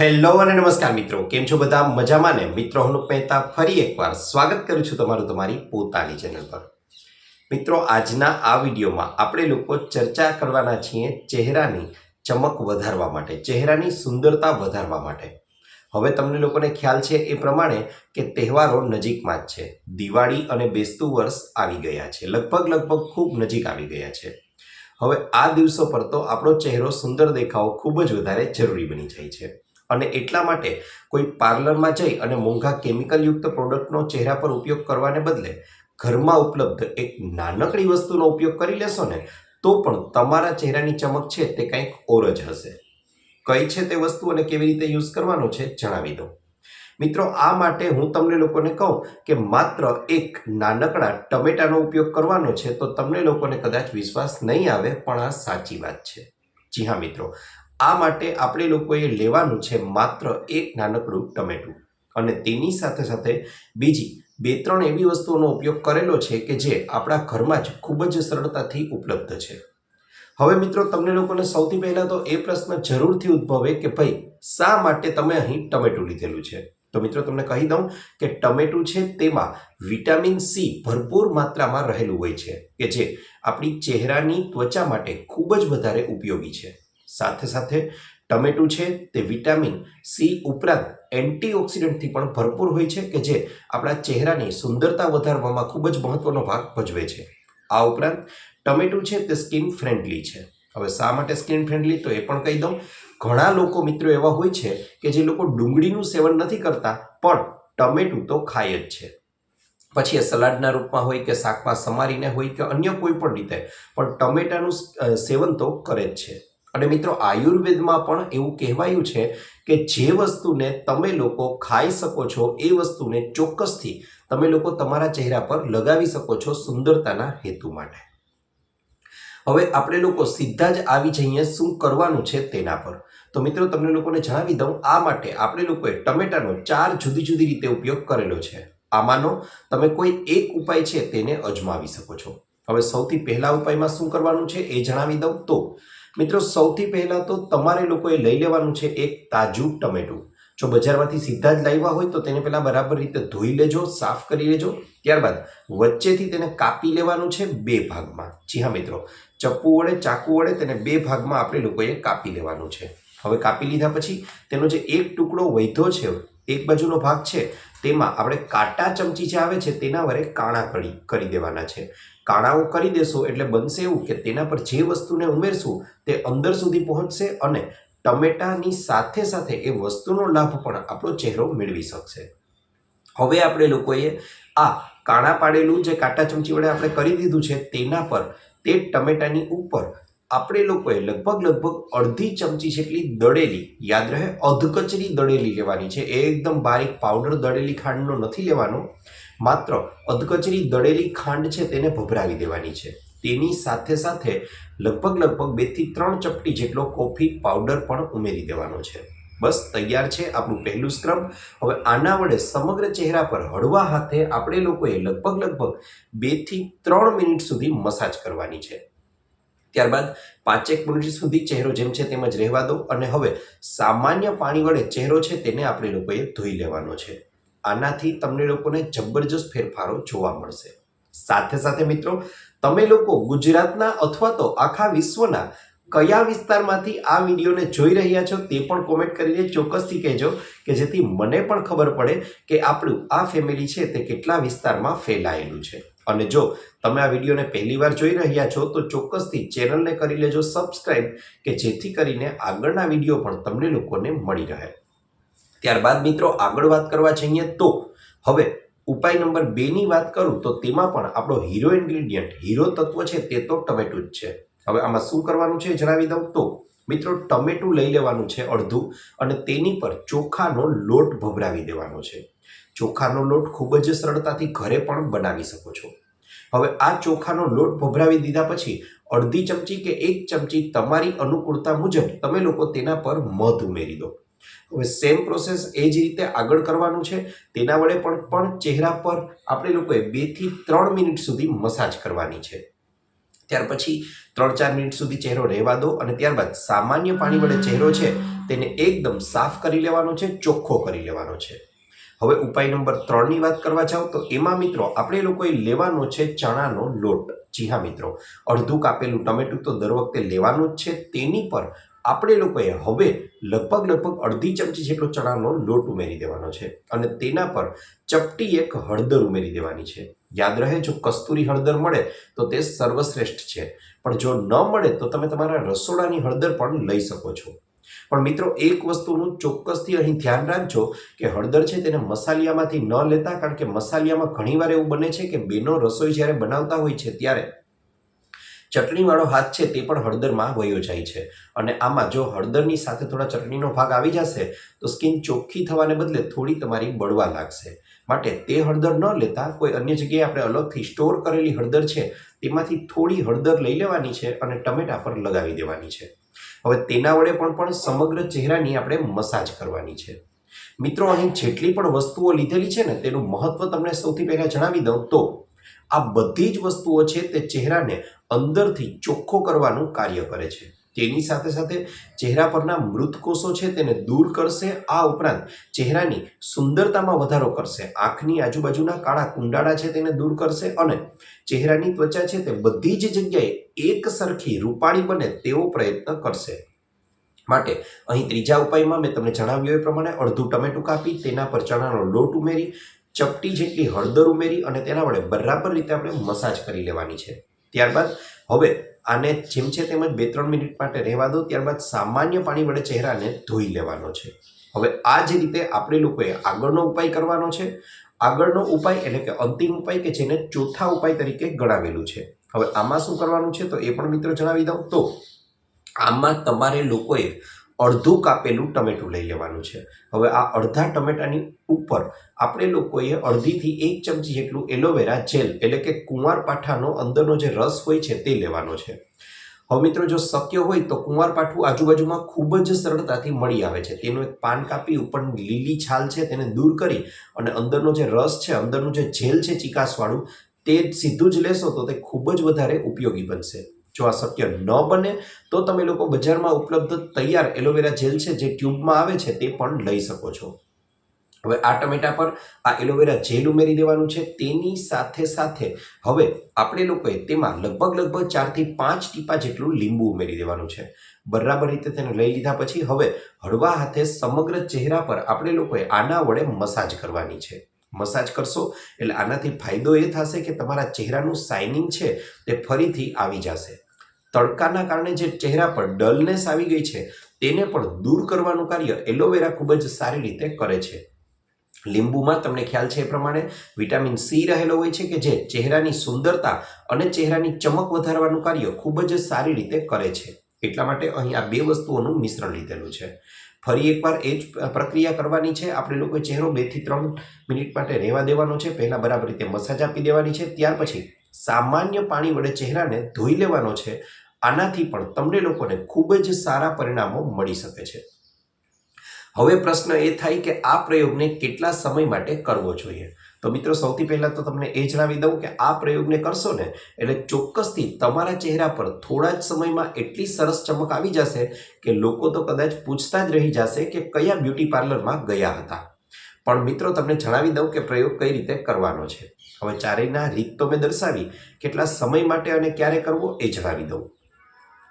Hello અને નમસ્કાર મિત્રો, કેમ છો બધા? મજામાં ને? મિત્રો, હું મહેતા ફરી એકવાર સ્વાગત કરું છું તમારું તમારી પોતાની ચેનલ પર. મિત્રો, આજના આ વિડીયોમાં આપણે લોકો ચર્ચા કરવાના છીએ ચહેરાની ચમક વધારવા માટે, ચહેરાની સુંદરતા વધારવા માટે. હવે તમને લોકોને ખ્યાલ છે એ પ્રમાણે કે તહેવારો નજીકમાં જ છે. દિવાળી અને બેસતું વર્ષ આવી ગયા છે. લગભગ લગભગ ખૂબ નજીક આવી ગયા છે. હવે આ દિવસો પર તો આપણો ચહેરો સુંદર દેખાવો ખૂબ જ વધારે જરૂરી બની જાય છે. અને એટલા માટે કોઈ પાર્લરમાં જઈ અને મોંઘા કેમિકલયુક્ત પ્રોડક્ટનો ચહેરા પર ઉપયોગ કરવાને બદલે ઘરમાં ઉપલબ્ધ એક નાનકડી વસ્તુનો ઉપયોગ કરી લેશો ને, તો પણ તમારા ચહેરાની ચમક છે તે કંઈક ઓર જ હશે. કઈ છે તે વસ્તુ અને કેવી રીતે યુઝ કરવાનો છે જણાવી દો. મિત્રો, આ માટે હું તમને લોકોને કહું કે માત્ર એક નાનકડા ટમેટાનો ઉપયોગ કરવાનો છે તો તમને લોકોને કદાચ વિશ્વાસ નહીં આવે, પણ આ સાચી વાત છે. જી હા, મિત્રો. આ માટે આપણે લોકોએ લેવાનું છે માત્ર એક નાનકડું ટમેટું. અને તેની સાથે સાથે બીજી બે ત્રણ એવી વસ્તુઓનો ઉપયોગ કરેલો છે કે જે આપણા ઘરમાં જ ખૂબ જ સરળતાથી ઉપલબ્ધ છે. હવે મિત્રો, તમને લોકોને સૌથી પહેલાં તો એ પ્રશ્ન જરૂરથી ઉદ્ભવે કે ભાઈ, શા માટે તમે અહીં ટમેટું લીધેલું છે? તો મિત્રો, તમને કહી દઉં કે ટમેટું છે તેમાં વિટામિન સી ભરપૂર માત્રામાં રહેલું હોય છે, કે જે આપણી ચહેરાની ત્વચા માટે ખૂબ જ વધારે ઉપયોગી છે. સાથે સાથે ટમેટું છે તે વિટામિન સી ઉપરાંત એન્ટીઓક્સિડન્ટથી પણ ભરપૂર હોય છે કે જે આપણા ચહેરાની સુંદરતા વધારવામાં ખૂબ જ મહત્વનો ભાગ ભજવે છે. આ ઉપરાંત ટમેટું છે તે સ્કિન ફ્રેન્ડલી છે. હવે શા માટે સ્કિન ફ્રેન્ડલી તો એ પણ કહી દઉં. ઘણા લોકો મિત્રો એવા હોય છે કે જે લોકો ડુંગળીનું સેવન નથી કરતા પણ ટમેટું તો ખાય જ છે. પછી એ સલાડના રૂપમાં હોય કે શાકમાં સમારીને હોય કે અન્ય કોઈ પણ રીતે પણ ટમેટાનું સેવન તો કરે જ છે. અને મિત્રો આયુર્વેદમાં પણ એવું કહેવાયું છે કે જે વસ્તુને તમે લોકો ખાઈ શકો છો, એ વસ્તુને ચોક્કસથી તમે લોકો તમારા ચહેરા પર લગાવી શકો છો સુંદરતાના હેતુ માટે. હવે આપણે લોકો સીધા જ આવી જઈએ, શું કરવાનું છે તેના પર? તો મિત્રો તમને લોકોને જણાવી દઉં, આ માટે આપણે લોકોએ ટમેટાનો ચાર જુદી જુદી રીતે ઉપયોગ કરેલો છે. આમાંનો તમે કોઈ એક ઉપાય છે તેને અજમાવી શકો છો. હવે સૌથી પહેલા ઉપાયમાં શું કરવાનું છે એ જણાવી દઉં તો મિત્રો, સૌથી પહેલાં તો તમારે લોકોએ લઈ લેવાનું છે એક તાજું ટમેટું. જો બજારમાંથી સીધા જ લાવ્યા હોય તો તેને પહેલાં બરાબર રીતે ધોઈ લેજો, સાફ કરી લેજો. ત્યારબાદ વચ્ચેથી તેને કાપી લેવાનું છે બે ભાગમાં. જી હા, મિત્રો. ચપ્પુ વડે, ચાકુ વડે તેને બે ભાગમાં આપણે લોકોએ કાપી લેવાનું છે. હવે કાપી લીધા પછી તેનો જે એક ટુકડો વૈધો છે એક બાજુનો ભાગ છે, તેમાં આપણે કાંટા ચમચી જે આવે છે તેના વડે કાણા કરી કરી દેવાના છે. કાણાઓ કરી દેશો એટલે બનશે એવું કે તેના પર જે વસ્તુને ઉમેરશું તે અંદર સુધી પહોંચશે અને ટમેટાની સાથે સાથે એ વસ્તુનો લાભ પણ આપણો ચહેરો મેળવી શકશે. હવે આપણે લોકોએ આ કાણા પાડેલું જે કાંટા ચમચી વડે આપણે કરી દીધું છે તેના પર તે ટમેટાની ઉપર આપણે લોકોએ લગભગ લગભગ અડધી ચમચી જેટલી દળેલી, યાદ રહે, અધકચરી દળેલી લેવાની છે. એ એકદમ બારીક પાવડર દળેલી ખાંડનો નથી લેવાનો, માત્ર અધકચરી દળેલી ખાંડ છે તેને ભભરાવી દેવાની છે. તેની સાથે સાથે લગભગ લગભગ બેથી ત્રણ ચપટી જેટલો કોફી પાવડર પણ ઉમેરી દેવાનો છે. બસ, તૈયાર છે આપણું પહેલું સ્ક્રબ હવે આના વડે સમગ્ર ચહેરા પર હળવા હાથે આપણે લોકોએ લગભગ લગભગ બેથી ત્રણ મિનિટ સુધી મસાજ કરવાની છે. ત્યારબાદ પાંચેક મિનિટ સુધી ચહેરો જેમ છે તેમ જ રહેવા દો અને હવે સામાન્ય પાણી વડે ચહેરો છે તેને આપણે લોકોએ ધોઈ લેવાનો છે. આનાથી તમને લોકોને જબરજસ્ત ફેરફારો જોવા મળશે. સાથે સાથે મિત્રો, તમે લોકો ગુજરાતના અથવા તો આખા વિશ્વના કયા વિસ્તારમાંથી આ વિડીયોને જોઈ રહ્યા છો તે પણ કોમેન્ટ કરીને ચોક્કસથી કહેજો કે જેથી મને પણ ખબર પડે કે આપણું આ ફેમિલી છે તે કેટલા વિસ્તારમાં ફેલાયેલું છે. અને જો તમે આ વિડીયોને પહેલીવાર જોઈ રહ્યા છો તો ચોક્કસથી ચેનલને કરી લેજો સબસ્ક્રાઈબ કે જેથી કરીને આગળના વીડિયો પણ તમને લોકોને મળી રહે. ત્યારબાદ મિત્રો આગળ વાત કરવા જઈએ તો હવે ઉપાય નંબર બેની વાત કરું તો તેમાં પણ આપણો હીરો ઇન્ગ્રીડિયન્ટ હીરો તત્વ છે તે તો ટમેટું જ છે. હવે આમાં શું કરવાનું છે જણાવી દઉં તો, મિત્રો, ટમેટું લઈ લેવાનું છે અડધું અને તેની પર ચોખાનો લોટ ભભરાવી દેવાનો છે. ચોખાનો લોટ ખૂબ જ સરળતાથી ઘરે પણ બનાવી શકો છો. હવે આ ચોખાનો લોટ ભભરાવી દીધા પછી અડધી ચમચી કે એક ચમચી તમારી અનુકૂળતા મુજબ તમે લોકો તેના પર મધ ઉમેરી દો. હવે સેમ પ્રોસેસ એ જ રીતે આગળ કરવાનું છે. તેના વડે પણ પણ ચહેરા પર આપણે લોકોએ બેથી ત્રણ મિનિટ સુધી મસાજ કરવાની છે. ત્યાર પછી ત્રણ ચાર મિનિટ સુધી ચહેરો રહેવા દો અને ત્યારબાદ સામાન્ય પાણી વડે ચહેરો છે તેને એકદમ સાફ કરી લેવાનો છે, ચોખ્ખો કરી લેવાનો છે. હવે ઉપાય નંબર ત્રણની વાત કરવા જાઓ તો એમાં મિત્રો આપણે લોકોએ લેવાનો છે ચણાનો લોટ. જી હા મિત્રો, અડધું કાપેલું ટમેટું તો દર વખતે લેવાનું જ છે. તેની પર આપણે લોકોએ હવે લગભગ લગભગ અડધી ચમચી જેટલો ચણાનો લોટ ઉમેરી દેવાનો છે અને તેના પર ચપટી એક હળદર ઉમેરી દેવાની છે. યાદ રહે, જો કસ્તુરી હળદર મળે, તો તે સર્વશ્રેષ્ઠ છે. પણ જો ન મળે, તો તમે તમારા રસોડાની હળદર પણ લઈ શકો છો. પણ મિત્રો, એક વસ્તુનું ચોક્કસથી અહીં ધ્યાન રાખજો કે હળદર છે તેને મસાલિયામાંથી ન લેતા, કારણ કે મસાલિયામાં ઘણીવાર એવું બને છે કે બેનો રસોઈ જ્યારે બનાવતા હોય છે ત્યારે ચટણીવાળો હાથ છે તે પણ હળદરમાં વયો જાય છે. અને આમાં જો હળદરની સાથે થોડા ચટણીનો ભાગ આવી જશે, તો સ્કિન ચોખ્ખી થવાને બદલે થોડી તમારી બળવા લાગશે. માટે તે હળદર ન લેતા કોઈ અન્ય જગ્યાએ આપણે અલગથી સ્ટોર કરેલી હળદર છે, તેમાંથી થોડી હળદર લઈ લેવાની છે અને ટમેટા પર લગાવી દેવાની છે. હવે તેના વડે પણ પણ સમગ્ર ચહેરાની આપણે મસાજ કરવાની છે. મિત્રો, અહીં જેટલી પણ વસ્તુઓ લીધેલી છે ને, તેનું મહત્વ તમને સૌથી પહેલાં જણાવી દઉં તો આ બધી જ વસ્તુઓ છે તે ચહેરાને અંદરથી ચોખ્ખો કરવાનું કાર્ય કરે છે. તેની સાથે સાથે ચહેરા પરના મૃત કોષો છે તેને દૂર કરશે. આ ઉપરાંત ચહેરાની સુંદરતામાં વધારો કરશે. આંખની આજુબાજુના કાળા કુંડાળા છે તેને દૂર કરશે અને ચહેરાની ત્વચા છે તે બધી જ જગ્યાએ એક સરખી રૂપાળી બને તેવો પ્રયત્ન કરશે. માટે અહીં ત્રીજા ઉપાયમાં મેં તમને જણાવ્યું એ પ્રમાણે અડધું ટમેટું કાપી, તેના પર ચણાનો લોટ ઉમેરી ચપટી જેટલી હળદર ઉમેરી અને તેના વડે બરાબર રીતે આપણે મસાજ કરી લેવાની છે. ત્યારબાદ હવે આને જેમ છે તેમ જ બે ત્રણ મિનિટ માટે રહેવા દો, ત્યારબાદ સામાન્ય પાણી વડે ચહેરાને ધોઈ લેવાનો છે. હવે આ જ રીતે આપણે લોકોએ આગળનો ઉપાય કરવાનો છે. આગળનો ઉપાય એટલે કે અંતિમ ઉપાય કે જેને ચોથા ઉપાય તરીકે ગણાવેલું છે. હવે આમાં શું કરવાનું છે તો એ પણ મિત્રો જણાવી દઉં. તો આમાં તમારે લોકોએ અડધું કાપેલું ટમેટું લઈ લેવાનું છે. હવે આ અડધા ટમેટાની ઉપર આપણે લોકોએ અડધીથી એક ચમચી જેટલું એલોવેરા જેલ, એટલે કે કુંવારપાઠાનો અંદરનો જે રસ હોય છે તે લેવાનો છે. હવે મિત્રો, જો શક્ય હોય તો કુંવારપાઠું આજુબાજુમાં ખૂબ જ સરળતાથી મળી આવે છે. તેનું એક પાન કાપી ઉપર લીલી છાલ છે તેને દૂર કરી અને અંદરનો જે રસ છે, અંદરનું જે જેલ છે ચિકાસવાળું, તે સીધું જ લેશો તો તે ખૂબ જ વધારે ઉપયોગી બનશે. જો આ શક્ય ન બને, તો તમે લોકો બજારમાં ઉપલબ્ધ તૈયાર એલોવેરા જેલ છે, જે ટ્યુબમાં આવે છે, તે પણ લઈ શકો છો. હવે આ ટમેટા પર આ એલોવેરા જેલ ઉમેરી દેવાનું છે. તેની સાથે સાથે હવે આપણે લોકોએ તેમાં લગભગ લગભગ ચારથી પાંચ ટીપા જેટલું લીંબુ ઉમેરી દેવાનું છે. બરાબર રીતે તેને લઈ લીધા પછી હવે હળવા હાથે સમગ્ર ચહેરા પર આપણે લોકોએ આના વડે મસાજ કરવાની છે. મસાજ કરશો એટલે આનાથી ફાયદો એ થશે કે તમારા ચહેરાનું શાઇનિંગ છે તે ફરીથી આવી જશે. તડકાના કારણે જે ચહેરા પર ડલનેસ આવી ગઈ છે, તેને પણ દૂર કરવાનું કાર્ય એલોવેરા ખૂબ જ સારી રીતે કરે છે. લીંબુમાં તમને ખ્યાલ છે એ પ્રમાણે વિટામિન સી રહેલો હોય છે કે જે ચહેરાની સુંદરતા અને ચહેરાની ચમક વધારવાનું કાર્ય ખૂબ જ સારી રીતે કરે છે. એટલા માટે અહીં આ બે વસ્તુઓનું મિશ્રણ લીધેલું છે. ફરી એકવાર એ જ પ્રક્રિયા કરવાની છે. આપણે લોકોએ ચહેરો બેથી ત્રણ મિનિટ માટે રહેવા દેવાનો છે. પહેલાં બરાબર રીતે મસાજ આપી દેવાની છે. ત્યાર પછી સામાન્ય પાણી વડે ચહેરાને ધોઈ લેવાનો છે. આનાથી પણ તમને લોકોને ખૂબ જ સારા પરિણામો મળી શકે છે. હવે પ્રશ્ન એ થાય કે આ પ્રયોગને કેટલા સમય માટે કરવો જોઈએ? તો મિત્રો, સૌથી પહેલાં તો તમને એ જણાવી દઉં કે આ પ્રયોગને કરશો ને, એટલે ચોક્કસથી તમારા ચહેરા પર થોડા જ સમયમાં એટલી સરસ ચમક આવી જશે કે લોકો તો કદાચ પૂછતા જ રહી જશે કે કયા બ્યુટી પાર્લરમાં ગયા હતા. પણ મિત્રો, તમને જણાવી દઉં કે પ્રયોગ કઈ રીતે કરવાનો છે. હવે ચારેયના રીત તો મેં દર્શાવી, કેટલા સમય માટે અને ક્યારે કરવો એ જણાવી દઉં.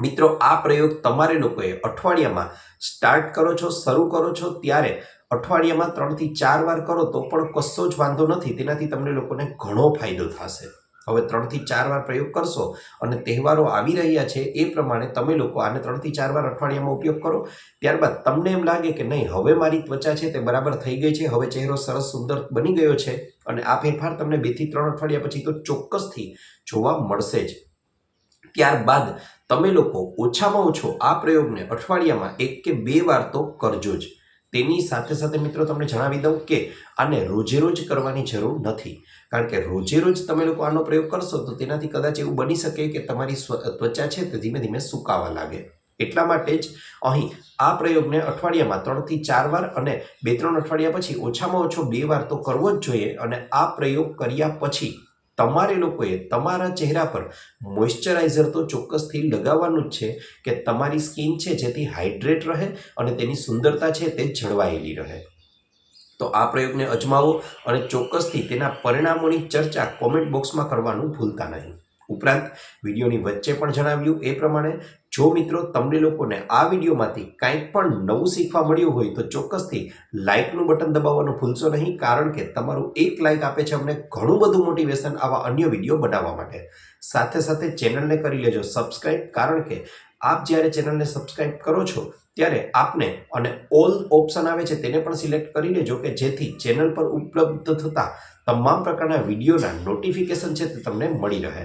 મિત્રો, આ પ્રયોગ તમારે લોકોએ અઠવાડિયામાં સ્ટાર્ટ કરો છો, શરૂ કરો છો, ત્યારે અઠવાડિયામાં ત્રણથી ચાર વાર કરો તો પણ કશો જ વાંધો નથી, તેનાથી તમને લોકોને ઘણો ફાયદો થશે. હવે ત્રણથી ચાર વાર પ્રયોગ કરશો અને તહેવારો આવી રહ્યા છે, એ પ્રમાણે તમે લોકો આને ત્રણથી ચાર વાર અઠવાડિયામાં ઉપયોગ કરો. ત્યારબાદ તમને એમ લાગે કે નહીં, હવે મારી ત્વચા છે તે બરાબર થઈ ગઈ છે, હવે ચહેરો સરસ સુંદર બની ગયો છે અને આ ફેરફાર તમને બેથી ત્રણ અઠવાડિયા પછી તો ચોક્કસથી જોવા મળશે જ. ત્યારબાદ તમે લોકો ઓછામાં ઓછો આ પ્રયોગને અઠવાડિયામાં એક કે બે વાર તો કરજો જ. તેની સાથે સાથે મિત્રો તમને જણાવી દઉં કે આને રોજે રોજ કરવાની જરૂર નથી. કારણ કે રોજે રોજ તમે લોકો આનો પ્રયોગ કરશો તો તેનાથી કદાચ એવું બની શકે કે તમારી ત્વચા છે તે ધીમે ધીમે સુકાવા લાગે. એટલા માટે જ અહીં આ પ્રયોગને અઠવાડિયામાં ત્રણથી ચાર વાર અને બે ત્રણ અઠવાડિયા પછી ઓછામાં ઓછો બે વાર તો કરવો જ જોઈએ અને આ પ્રયોગ કર્યા પછી તમારે લોકોએ તમારા ચહેરા પર મોઇશ્ચરાઇઝર તો ચોક્કસથી લગાવવાનું જ છે કે તમારી સ્કિન છે જેથી હાઇડ્રેટ રહે અને તેની સુંદરતા છે તે જળવાયેલી રહે. તો આ પ્રયોગને અજમાવો અને ચોક્કસથી તેના પરિણામોની ચર્ચા કોમેન્ટ બોક્સમાં કરવાનું ભૂલતા નહીં. ઉપરાંત વિડીયોની વચ્ચે પણ જણાવ્યું એ પ્રમાણે, જો મિત્રો તમને લોકોને આ વિડીયોમાંથી કાંઈક પણ નવું શીખવા મળ્યું હોય તો ચોક્કસથી લાઇકનું બટન દબાવવાનું ભૂલશો નહીં, કારણ કે તમારું એક લાઇક આપે છે અમને ઘણું બધું મોટિવેશન આવા અન્ય વીડિયો બનાવવા માટે. સાથે સાથે ચેનલને કરી લેજો સબસ્ક્રાઇબ કારણ કે આપ જ્યારે ચેનલને સબસ્ક્રાઇબ કરો છો, ત્યારે આપને અને ઓલ ઓપ્શન આવે છે તેને પણ સિલેક્ટ કરી લેજો કે જેથી ચેનલ પર ઉપલબ્ધ થતા તમામ પ્રકારના વિડીયોના નોટિફિકેશન છે તે તમને મળી રહે.